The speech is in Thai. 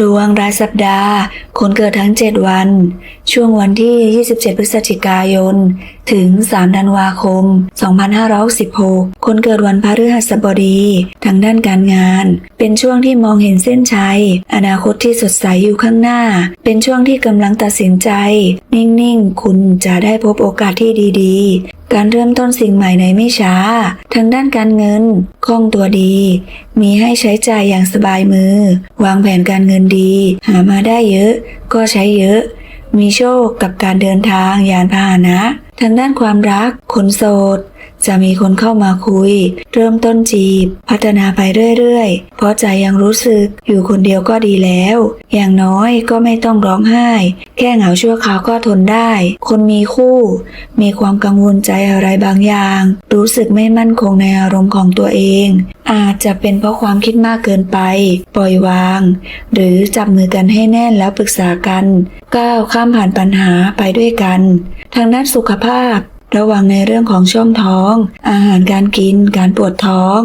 ดวงรายสัปดาห์ คนเกิดทั้ง 7 วัน ช่วงวันที่ 27 พฤศจิกายน ถึง 3 ธันวาคม 2566คนเกิดวันพฤหัสบดีทางด้านการงาน เป็นช่วงที่มองเห็นเส้นชัย อนาคตที่สดใสอยู่ข้างหน้า เป็นช่วงที่กำลังตัดสินใจ นิ่ง ๆ คุณจะได้พบโอกาสที่ดี ๆ การเริ่มต้นสิ่งใหม่ในไม่ช้า ทางด้านการเงินคล่องตัวดี มีให้ใช้จ่ายอย่างสบายมือ วางแผนการเงินดี หามาได้เยอะ ก็ใช้เยอะ มีโชคกับการเดินทางยานพาหนะ ทางด้านความรักคนโสด จะมีคนเข้ามาคุย เริ่มต้นจีบ พัฒนาไปเรื่อยๆ เพราะใจยังรู้สึกอยู่คนเดียวก็ดีแล้ว อย่างน้อยก็ไม่ต้องร้องไห้ แค่เหงาชั่วคราวก็ทนได้ คนมีคู่ มีความกังวลใจอะไรบางอย่าง รู้สึกไม่มั่นคงในอารมณ์ของตัวเอง อาจจะเป็นเพราะความคิดมากเกินไป ปล่อยวาง หรือจับมือกันให้แน่นแล้วปรึกษากัน ก้าวข้ามผ่านปัญหาไปด้วยกัน ทางด้านสุขภาพ ระวังในเรื่องของช่องท้อง อาหารการกิน การปวดท้อง